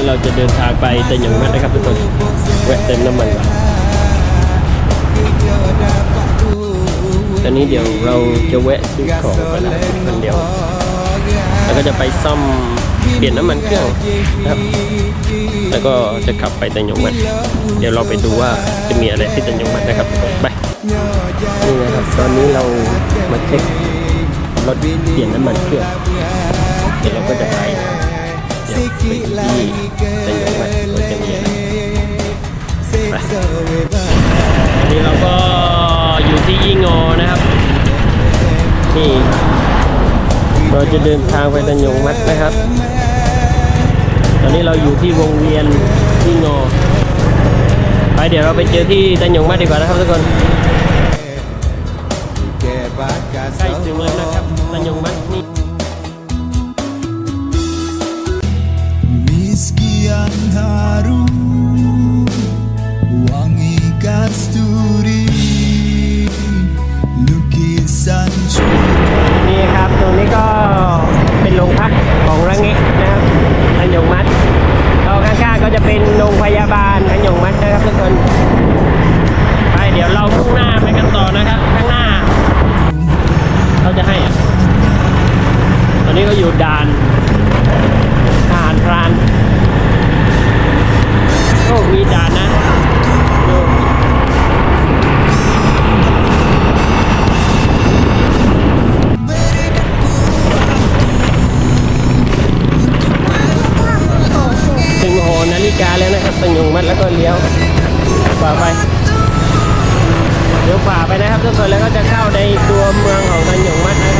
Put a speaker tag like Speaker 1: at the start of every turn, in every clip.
Speaker 1: นี้เราจะเดินทางไปแต่ยังมัดนะครับทุกคนแวะเติมน้ำมันก่อนตอนนี้เดี๋ยวเราจะแวะซื้อของก่อนนะครับคนเดียว แล้วก็จะไปซ่อมเปลี่ยนน้ำมันเครื่องนะครับ แล้วก็จะขับไปแต่ยงมัดเดี๋ยวเราไปดูว่าจะมีอะไรที่แต่ยงมัดนะครับไปนี่นะครับตอนนี้เรามาเช็ครถเปลี่ยนน้ำมันเครื่องเดี๋ยวเราก็จะไป ไปที่แต่ยงมัดว่าจะมีอะไรไปอันนี้เราก็อยู่ที่ยี่งอนะครับนี่เราจะเดินทางไปตันยงมัดนะครับ ตอนนี้เราอยู่ที่วงเวียนที่งอไปเดี๋ยวเราไปเจอที่ตันยงมัดดีกว่านะครับทุกคนใกล้ถึงแล้วนะครับตันยงมัดนี่
Speaker 2: yang harum Wangi kasturi Lukisan cinta
Speaker 1: นี่ครับตรงนี้ก็เป็นโรงพักของระเงะนะครับตันยงมัดเราข้างๆก็จะเป็นโรงพยาบาลตันยงมัดนะครับทุกคนไปเดี๋ยวเราพุ่งหน้าไปกันต่อนะครับ ข้างหน้าเขาจะให้อะตอนนี้ก็อยู่ด่าน อ้มีด่านนะถึงหอนาฬิกาแล้วนะครับตังยงมัดแล้วก็เลี้ยวฝ่าไปเดี๋ยวฝ่าไปนะครับทุกคนแล้วก็จะเข้าในตัวเมืองของตันหยงมัดนะครับ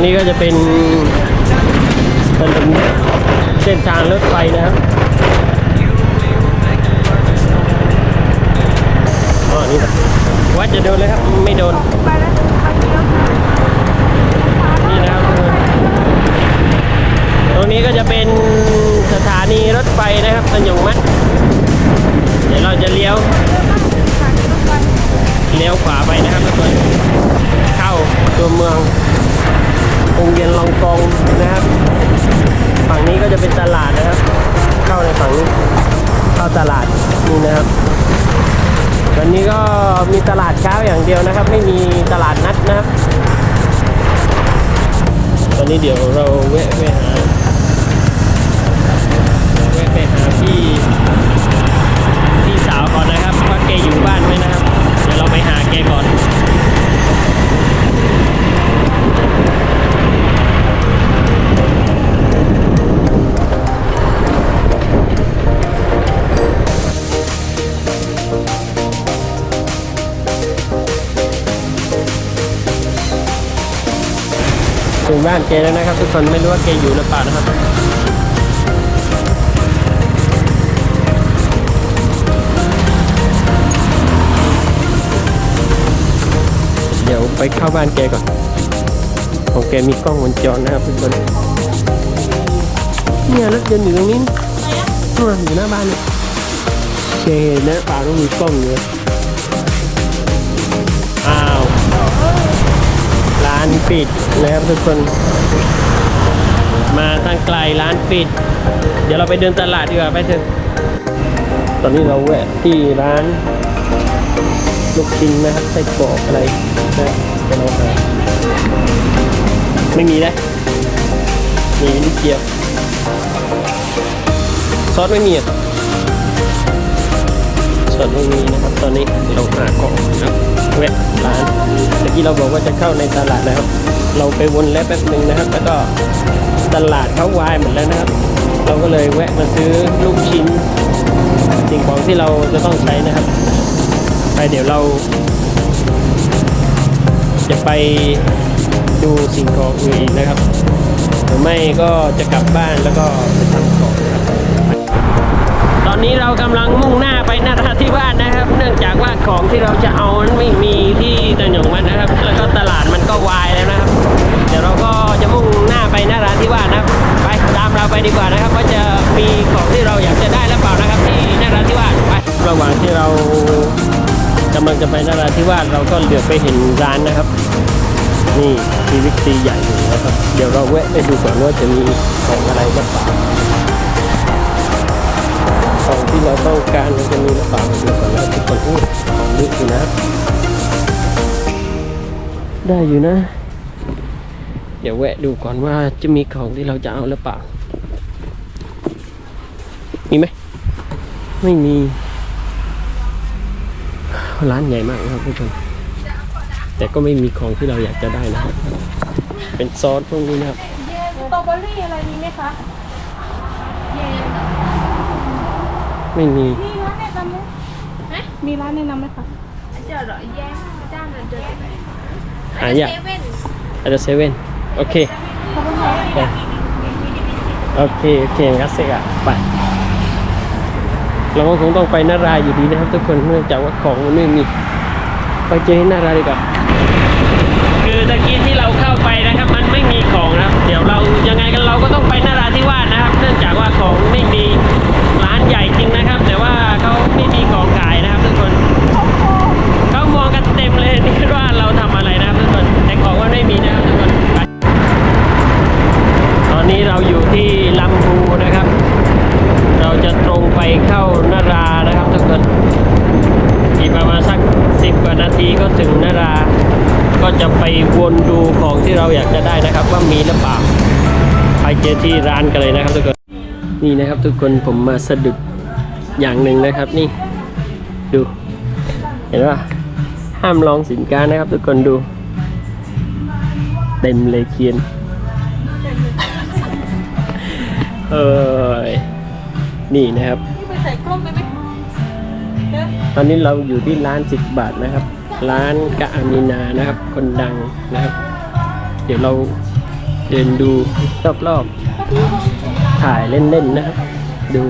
Speaker 1: รงนี้ก็จะเป็นเป็นเส้นทางรถไฟนะครับอ๋อนี่นะวัดจะโดนเลยครับ ไม่โดนนี่นะครับทุกคนตรงนี้ก็จะเป็นสถานีรถไฟนะครับตันยงมัดเดี๋ยวเราจะเลี้ยวเลี้ยวขวาไปนะครับทุกคนเข้าตัวเมือง งเวียนลองกองนะครับ ฝั่งนี้ก็จะเป็นตลาดนะครับ เข้าในฝั่งนี้เข้าตลาดนี่นะครับ วันนี้ก็มีตลาดเช้าอย่างเดียวนะครับ ไม่มีตลาดนัดนะครับ ตอนนี้เดี๋ยวเราแวะไปหาแวะไปหาพี่พี่สาวก่อนนะครับว่าแกอยู่บ้านไหมนะครับ เดี๋ยวเราไปหาแกก่อน งบ้านแกแล้วนะครับ ทุกคนไม่รู้ว่าแกอยู่หรือเปล่านะครับเดี๋ยวไปเข้าบ้านแกก่อนของแกมีกล้องวงจรนะครับทุกคนเนี่ยรถยนต์อยู่ตรงนี้นี่นู่นอยู่หน้าบ้านนี่แกเห็นนะป่าต้องมีกล้องอยู่านปิดนะครับทุกคน มาทางไกลร้านปิด เดี๋ยวเราไปเดินตลาดดีกว่าไปเถอะตอนนี้เราแวะที่ร้านลูกชิ้นนะครับไส้กรอกอะไรนะเป็นเอาหาไม่มีนะมีนิดเดียว ซอสไม่มีอะซอสไม่มีนะครับ ตอนนี้เราหาของนะครับ แวะร้านเมื่อกี้เราบอกว่าจะเข้าในตลาดนะครับ เราไปวนแล้วแป๊บหนึ่งนะครับ แล้วก็ตลาดเขาวายหมดแล้วนะครับ เราก็เลยแวะมาซื้อลูกชิ้น สิ่งของที่เราจะต้องใช้นะครับ ไปเดี๋ยวเรา จะไปดูสิ่งของอื่นนะครับหรือไม่ก็จะกลับบ้านแล้วก็ไปทำของน อนนี้เรากำลังมุ่งหน้าไปนราธิวาสนะครับ เนื่องจากว่าของที่เราจะเอานั้นไม่มีที่ตนหยงมันนะครับ แล้วก็ตลาดมันก็วายแล้วนะครับ เดี๋ยวเราก็จะมุ่งหน้าไปนราธิวาสนะครับ ไปตามเราไปดีกว่านะครับว่าจะมีของที่เราอยากจะได้หรือเปล่านะครับ ที่นราธิวาสไประหว่างที่เรากำลังจะไปนราธิวาสเราก็เหลือไปเห็นร้านนะครับนี่ทีวิกซีใหญ่อยู่นะครับ เดี๋ยวเราแวะไปดูก่อนว่าจะมีของอะไรบ้าง ที่เราต้องการมันจะมีหรือเปล่าดูก่อนนะทุกคนอู้ของเยอยู่นะ ได้อยู่นะ เดี๋ยวแวะดูก่อนว่าจะมีของที่เราจะเอาหรือเปล่า มีไหม ไม่มี ร้านใหญ่มากนะครับทุกคนแต่ก็ไม่มีของที่เราอยากจะได้นะครับ เป็นซอสพวกนี้นะครับ
Speaker 3: สตรอเบอรี่อะไรมีไหมคะ
Speaker 1: ไม่มี
Speaker 3: มีร้านแนะนำไหมมีร้านแนะนำไหมคะ
Speaker 4: giờ rồi gian đang là giờ
Speaker 1: หายาก
Speaker 4: seven
Speaker 1: อาจจะเซเว่นโอเค
Speaker 3: ขอบคุณค่ะ
Speaker 1: ไปโอเค โอเคงั้นเสกอะไปเราก็คงต้องไปนาราอยู่ดีนะครับ ทุกคนเนื่องจากว่าของมันไม่มี ไปเจอที่นาราดีกว่าคือตะกี้ที่เราเข้าไปนะครับ มันไม่มีของนะครับ เดี๋ยวเรายังไงกันเราก็ต้องไปนาราธิวาสนะครับ เนื่องจากว่าของไม่มี เขาไม่มีของขายนะครับทุกคนเขามองกันเต็มเลยนี่ว่าเราทำอะไรนะครับทุกคนแต่ของมันไม่มีนะครับทุกคนตอนนี้เราอยู่ที่ลำพูนะครับ เราจะตรงไปเข้านารานะครับทุกคนอีกประมาณสักสิบกว่านาทีก็ถึงนารา ก็จะไปวนดูของที่เราอยากจะได้นะครับ ว่ามีหรือเปล่าไปเจอที่ร้านกันเลยนะครับทุกคนนี่นะครับทุกคนผมมาสะดุด อย่างหนึ่งนะครับนี่ ดู เห็นว่าห้ามลองสินค้านะครับ ทุกคนดู เต็มเลยเคียนเอ้ยนี่นะครับ
Speaker 3: พี่ไปใส่กล้องได้ไหมเดี๋ยว
Speaker 1: ตอนนี้เราอยู่ที่ร้าน10บาทนะครับ ร้านกะอามีนานะครับ คนดังนะครับ เดี๋ยวเราเดินดูรอบๆถ่ายเล่นๆนะครับ ดู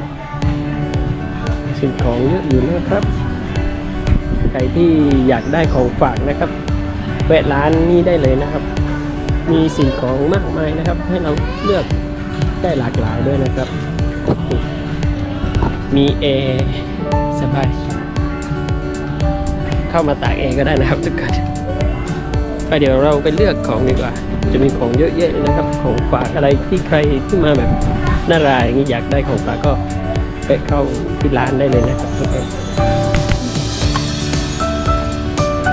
Speaker 1: สิ่งของเยอะอยู่นะครับ ใครที่อยากได้ของฝากนะครับแวะร้านนี้ได้เลยนะครับ มีสิ่งของมากมายนะครับ ให้เราเลือกได้หลากหลายด้วยนะครับ มีแอร์สบายเข้ามาตากเองก็ได้นะครับทุกคนไปเดี๋ยวเราไปเลือกของดีกว่า จะมีของเยอะแยะเลยนะครับ ของฝากอะไรที่ใครที่มาแบบน่ารายอย่างนี้อยากได้ของฝากก็ ไปเข้าที่ร้านได้เลยนะครับทุกคน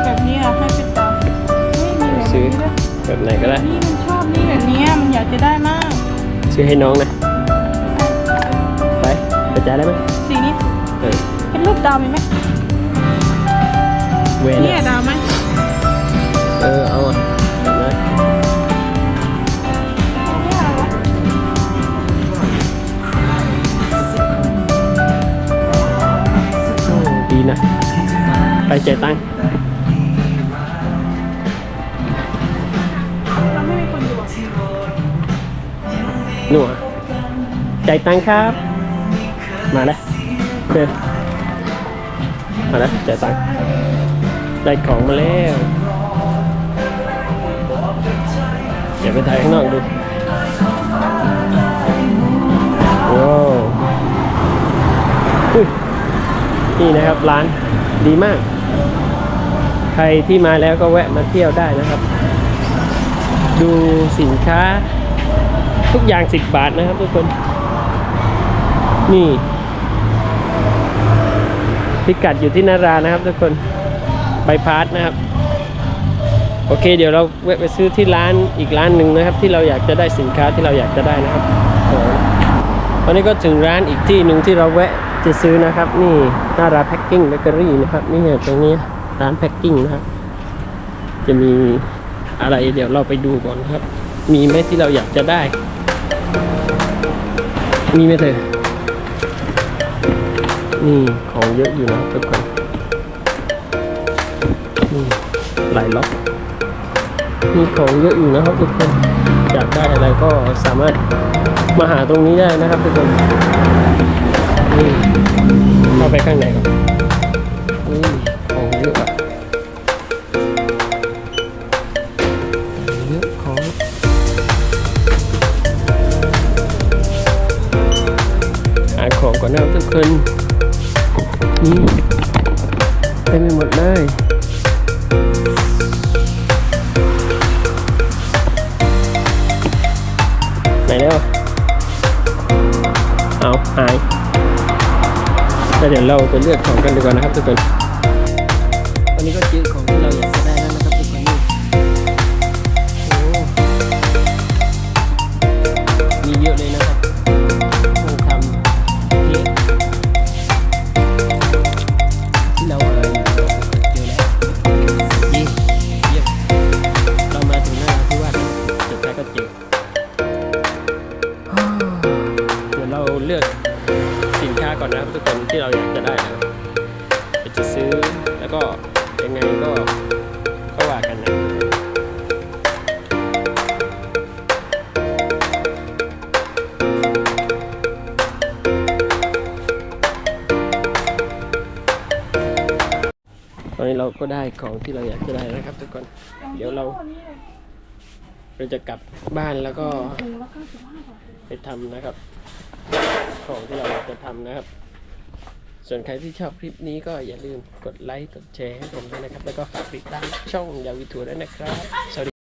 Speaker 3: แบบนี้อะให้เป็นตามไม่มีแบบ
Speaker 1: ซื้อ
Speaker 3: นี้ด้วย
Speaker 1: แบบไหนก็ได้
Speaker 3: นี่มันชอบนี่แบบเนี้ยมันอยากจะได้มาก
Speaker 1: ซื้อให้น้องนะ ไปไปจ่ายได้ไหม
Speaker 3: สีนี้
Speaker 1: เออ
Speaker 3: เป็นรูปดาวมีไหม
Speaker 1: เวน
Speaker 3: เนี่ย
Speaker 1: อะ
Speaker 3: ดาวไหม
Speaker 1: เออเอาอะ
Speaker 3: ไป
Speaker 1: จ่ายตังค์
Speaker 3: เราไม่มีคนอยู่
Speaker 1: หนัวจ่ายตังครับ มาแล้วเดินมาแล้วจ่ายตังได้ของมาแล้วเดี๋ยวไปถ่ายข้างนอกดูว้าวอุ๊ยนี่นะครับร้านดีมาก ใครที่มาแล้วก็แวะมาเที่ยวได้นะครับ ดูสินค้าทุกอย่าง10บบาทนะครับทุกคน นี่พิกัดอยู่ที่นารานะครับทุกคนใบพาสนะครับ โอเค เดี๋ยวเราแวะไปซื้อที่ร้านอีกร้านหนึ่งนะครับ ที่เราอยากจะได้สินค้าที่เราอยากจะได้นะครับตอนนี้ก็ถึงร้านอีกที่หนึ่งที่เราแวะ จะซื้อนะครับ นี่นาร้านแพ็กกิ้งเบเกอรี่นะครับ นี่ตรงนี้ร้านแพ็กกิ้งนะครับ จะมีอะไรเดี๋ยวเราไปดูก่อนครับ มีไหมที่เราอยากจะได้ มีไหมเธอนี่ของเยอะอยู่นะทุกคนนี่หลายล็อกมีของเยอะอยู่นะครับทุกคนอยากได้อะไรก็สามารถมาหาตรงนี้ได้นะครับทุกคนนี่ เข้าไปข้างในก่อนอุ้ยของเยอะอะเยอะของหาของก่อนนะทุกคนนี่เต็มไปหมดเลยไหนแล้วเอาหาย แล้วเดี๋ยวเราจะเลือกของกันดีกว่านะครับทุกคนตอนนี้ก็เจอของที่เราอยากจะได้แล้วนะครับทุกคนนี่โอ้มีเยอะเลยนะครับทองคำเค้กที่เราหาอเจอแล้วเยี่เยี่ยมเรามาถึงหน้าที่ว่าสุดท้ายก็เจอเดี๋ยวเราเลือกาก่อนนะครับทุกคนที่เราอยากจะได้นะครับเดี๋ยวจะซื้อแล้วก็ยังไงก็ก็ว่ากันนะตอนนี้เราก็ได้ของที่เราอยากจะได้นะครับทุกคน เดี๋ยวเราเราจะกลับบ้านแล้วก็
Speaker 3: ถุงละเก้าสิบห้าบาท
Speaker 1: ไปทำนะครับ ของที่เราจะทำนะครับ ส่วนใครที่ชอบคลิปนี้ก็อย่าลืมกดไลค์ กดแชร์ให้ผมด้วยนะครับ แล้วก็ฝากติดตามช่องยาวิทูด้วยนะครับสวัสดี